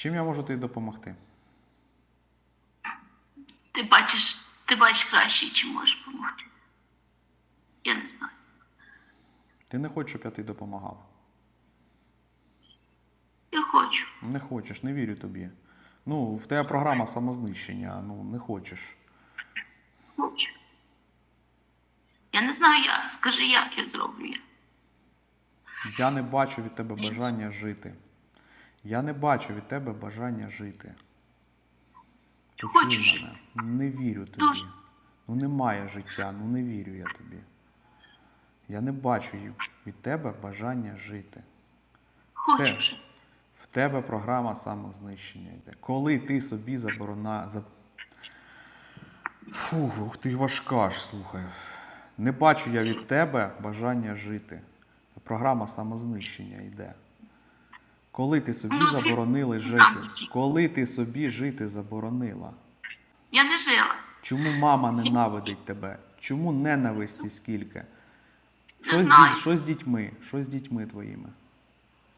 Чим я можу тобі допомогти? Ти бачиш, ти бачиш краще, чим можеш допомогти. Я не знаю. Ти не хочеш, щоб я тобі допомагав. Я хочу. Не хочеш, не вірю тобі. Ну, в тебе програма самознищення, ну не хочеш. Хочу. Я не знаю як. Скажи, як я зроблю я. Я не бачу від тебе бажання жити. Я не бачу від тебе бажання жити. Почуй Хочу жити. Не вірю тобі. Дуже. Ну немає життя, ну не вірю я тобі. Я не бачу від тебе бажання жити. Хочу Те. В тебе програма самознищення йде. Коли ти собі заборона. Фух, ух ти важка ж, слухай. Не бачу я від тебе бажання жити. Програма самознищення йде. Коли ти собі Ну, заборонили жити? Коли ти собі жити заборонила? Я не жила. Чому мама ненавидить тебе? Чому ненависті скільки? Що з, діть- що з дітьми? Що з дітьми твоїми?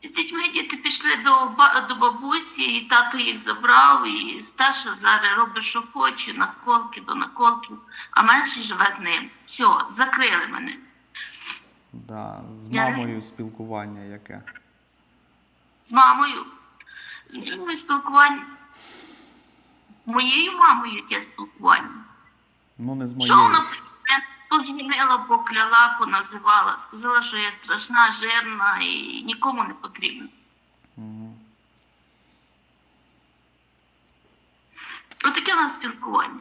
І Дітьми діти пішли до, до бабусі, і тато їх забрав, і старша зараз робить, що хоче, наколки до наколків, а менший живе з ним. Все, закрили мене. Да, з Я мамою спілкування яке? З мамою. З мамою спілкування. Моєю мамою є спілкування. Ну, не з Що вона мене покляла, поназивала, сказала, що я страшна, жирна і нікому не потрібна. Мгм. Отаке у нас спілкування.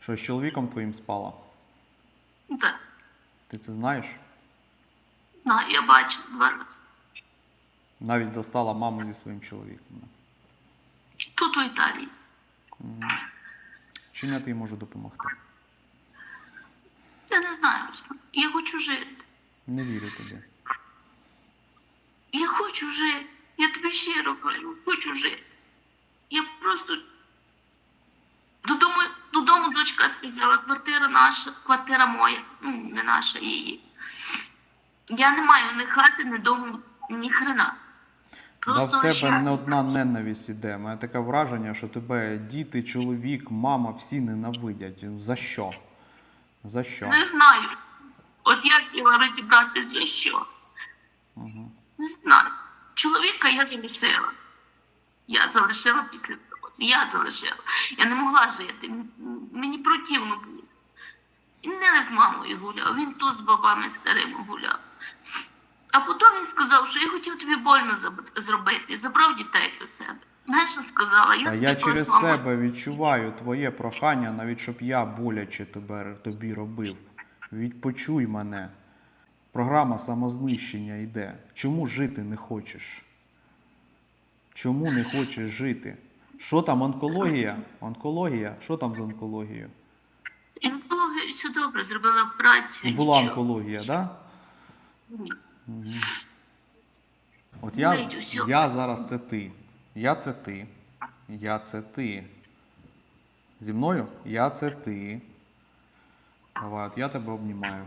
Що з чоловіком твоїм спала? Ну так, Ти це знаєш? знаю, я бачила два рази. Навіть застала маму зі своїм чоловіком. Тут у Італії. Чим я тобі можу допомогти? Я не знаю, Руслан. Я хочу жити. Не вірю тобі. Я хочу жити. Я тобі щиро кажу, хочу жити. Я просто додому, додому дочка сказала, квартира наша, квартира моя, ну не наша її. Я не маю ні хати, ні дому, ні хрена. Да в тебе лише- не одна ненависть іде. У мене таке враження, що тебе діти, чоловік, мама всі ненавидять. За що? За що? не знаю. От як я розібратися за що. Угу. Не знаю. Чоловіка я залишила. Я залишила після того. Я залишила. Я не могла жити. Мені противно було. Він не з мамою гуляв, він тут з бабами старими гуляв. А потім він сказав, що я хотів тобі больно зробити. Забрав дітей до себе. Менше сказала, я Та я через мама- себе відчуваю твоє прохання, навіть щоб я боляче тебе, тобі робив. Відпочуй мене. Програма самознищення йде. Чому жити не хочеш? Чому не хочеш жити? Що там онкологія? Онкологія? Що там з онкологією? Онкологію все добре, зробила операцію. Була нічого. онкологія, так? Да? От я, я зараз це ти. Я це ти. Я це ти. Зі мною? Я це ти. Давай, от я тебе обнімаю.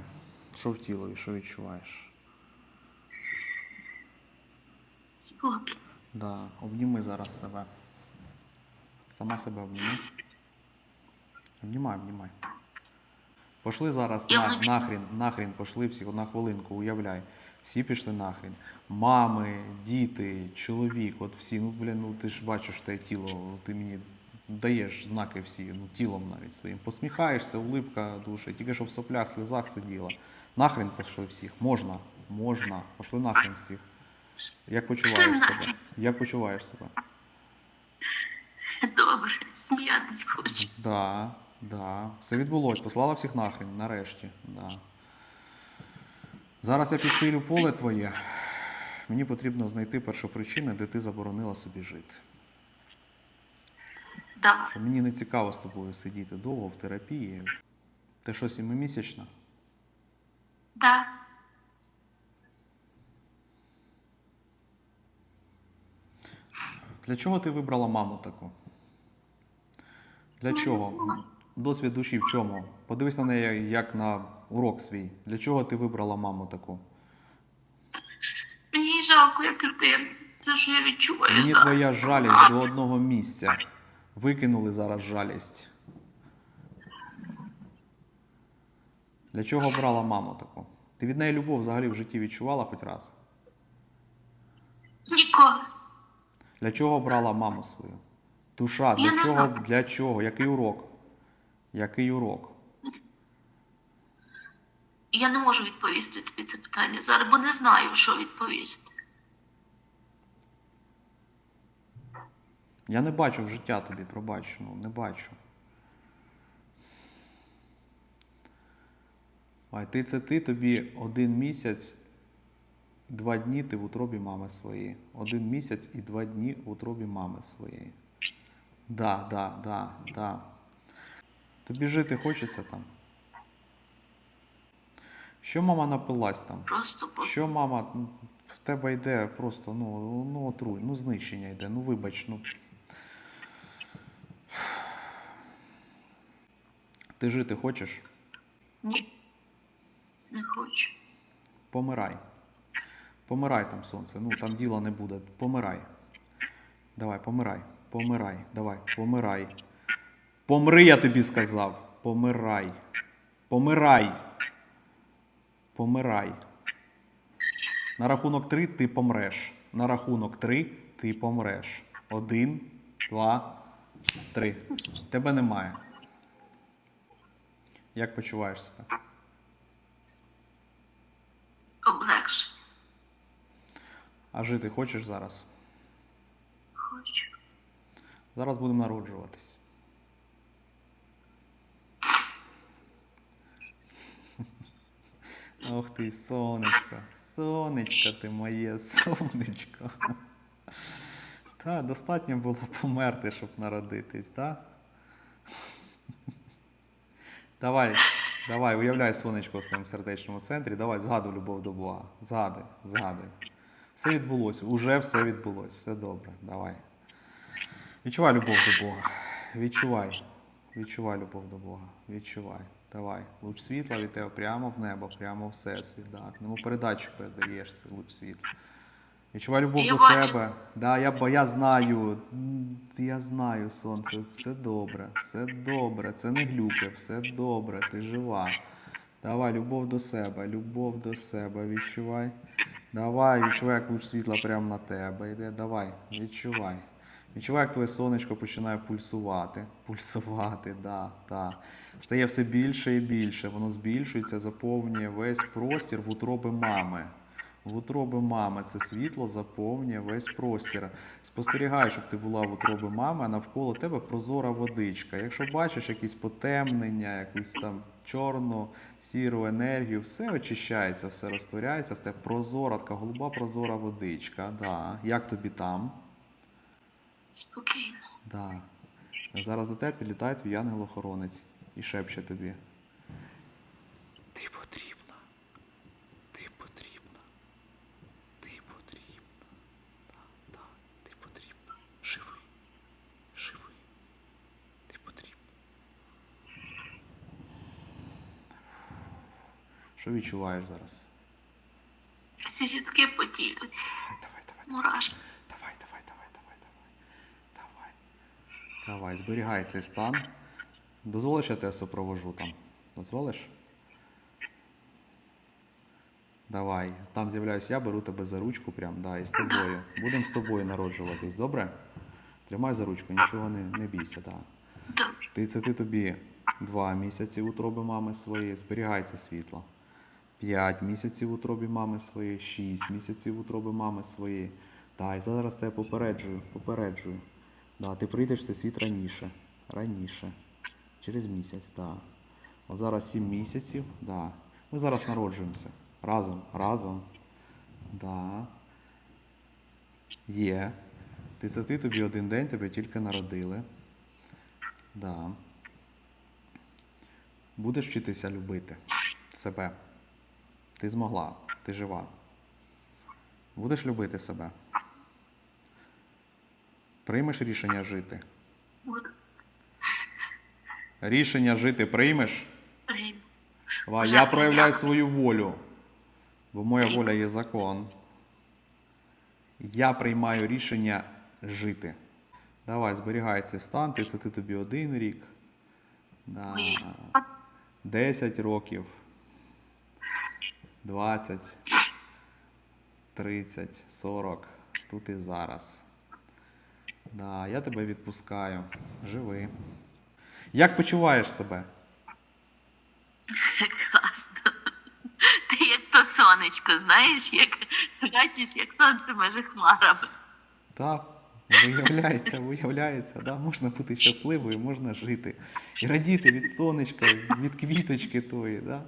Що в тілові, що відчуваєш? Спокій. Да, обніми зараз себе. Сама себе обніми. Обнімай, обнімай. Пошли зараз на, нахрін, нахрін пошли всі на хвилинку, уявляй. Всі пішли нахрін. Мами, діти, чоловік, от всі, ну блін, ну ти ж бачиш те тіло, ти мені даєш знаки всі, ну тілом навіть своїм. Посміхаєшся, улипка душі, тільки що в соплях, сльозах сиділа. Нахрін пішли всіх. Можна, можна. Пошли нахрін всіх. Як почуваєш себе? Як почуваєш себе? Добре, сміятись хочу. Да, да. Все відбулось. Послала всіх нахрен, нарешті. Да. Зараз я підсилю поле твоє. Мені потрібно знайти першопричини, де ти заборонила собі жити. Давай. Що мені не цікаво з тобою сидіти довго в терапії. Ти що, сімимісячна? Да. Для чого ти вибрала маму таку? Для чого? Досвід душі в чому? Подивись на неї як на урок свій. Для чого ти вибрала маму таку? Мені жалко, як людину. Це що я відчуваю Мені зараз. твоя жалість до одного місця. Викинули зараз жалість. Для чого брала маму таку? Ти від неї любов взагалі в житті відчувала хоч раз? Ніколи. Для чого брала маму свою? Душа, для чого? Для чого? Який урок? Який урок? Я не можу відповісти тобі це питання зараз, бо не знаю, що відповісти. Я не бачу в життя тобі, пробач, ну не бачу. А ти це ти тобі один місяць, два дні ти в утробі мами своєї. Один місяць і два дні в утробі мами своєї. Да, да, да, да. Тобі жити хочеться там. Що мама напилась там? Просто по Що мама ну, в тебе йде просто, ну, ну отруй, ну знищення йде, ну вибач, ну. Ти жити хочеш? ні. Не хочу. Помирай. Помирай там, сонце. Ну там діла не буде. Помирай. Давай, помирай. Помирай. Давай, помирай. Помри, я тобі сказав. Помирай. Помирай. Помирай. На рахунок три ти помреш. На рахунок три ти помреш. Один, два, три. Тебе немає. Як почуваєш себе? Облегше. А жити хочеш зараз? Хочу. Зараз будемо народжуватись. Ох ти, сонечко, сонечко ти моє, сонечко. Та, достатньо було померти, щоб народитись, так? Давай, давай, уявляй сонечко в своєму сердечному центрі, давай, згадуй любов до Бога. Згадуй, згадуй. Все відбулося, уже все відбулося, все добре, давай. Відчувай любов до Бога. Відчувай. Відчувай любов до Бога. Відчувай. Давай. Луч світла від тебе прямо в небо, прямо в всесвіт. Да. Ти йому передатчик передаєш цей луч світла. Відчувай любов Я до бачу. себе. Да, я, бо я знаю. Я знаю, сонце. Все добре, все добре. Це не глюки, все добре, ти жива. Давай, любов до себе, любов до себе. Відчувай. Давай, відчувай, як луч світла прямо на тебе йде. Давай, відчувай. Відчувай, як твоє сонечко починає пульсувати. Пульсувати, да, да. Стає все більше і більше. Воно збільшується, заповнює весь простір в утроби мами. В утроби мами це світло заповнює весь простір. Спостерігай, щоб ти була в утроби мами, а навколо тебе прозора водичка. Якщо бачиш якісь потемнення, якусь там чорну, сіру енергію, все очищається, все розтворяється в тебе прозора, така голуба прозора водичка. Да. Як тобі там? Спокійно. Да. Зараз до тебе підлітає твій ангел-охоронець і шепче тобі. Ти потрібна. Ти потрібна. Ти потрібна. Да, да, ти потрібна. Живи. Живи. Ти потрібна. Що відчуваєш зараз? Сірідки по тілі. Давай, давай, давай. Мурашки. Давай, давай, давай, давай, давай. Давай. Давай, зберігай цей стан. Дозволиш, я тебе супровожу там. Дозволиш? Давай. Там з'являюсь я, беру тебе за ручку прям, да, і з тобою. Будемо з тобою народжуватись, добре? Тримай за ручку, нічого не, не бійся, да. Ти це ти тобі два місяці в утроби мами своєї, зберігай це світло. П'ять місяців в утробі мами своєї, шість місяців в утробі мами своєї. Та, і зараз тебе попереджую, попереджую. Да, ти прийдеш в цей світ раніше. Раніше. Через місяць, да. От зараз сім місяців, да. Ми зараз народжуємося. Разом, разом. Да. Є. Ти це ти тобі один день, тебе тільки народили. Да. Будеш вчитися любити себе. Ти змогла, ти жива. Будеш любити себе. Приймеш рішення жити. Рішення жити приймеш. Прийму. Я проявляю свою волю. Бо моя воля є закон. Я приймаю рішення жити. Давай, зберігай цей стан, 30 тобі один рік. Да. 10 років. 20, 30, 40. Тут і зараз. Да, я тебе відпускаю. Живи. Як почуваєш себе? Класно. Ти як то сонечко, знаєш, як бачиш, як сонце меже хмарами. Так, виявляється, виявляється, да, можна бути щасливою, можна жити. І радіти від сонечка, від квіточки тої. Да.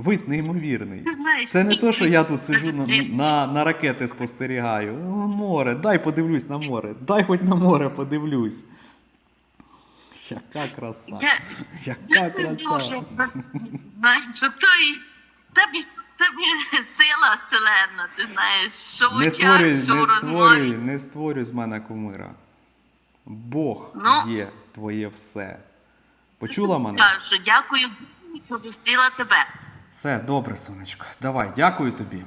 Вид неймовірний. Знаєш, Це не то, що я тут сижу на, на, на ракети спостерігаю. О, море, дай подивлюсь на море, дай хоч на море подивлюсь. Яка краса. Я- Яка Дуже краса. що той тобі, тобі сила вселенна, ти знаєш, що Не створюй, що не створюй, не створюй з мене кумира. Бог Ну. є твоє все. Почула мене? Кажу, дякую, що зустріла тебе. Все, добре, сонечко. Давай, дякую тобі.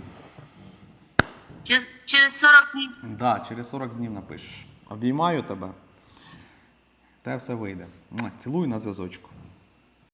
Через, через 40 днів. Да, через 40 днів напишеш. Обіймаю тебе. Те все вийде. Цілую на зв'язочку.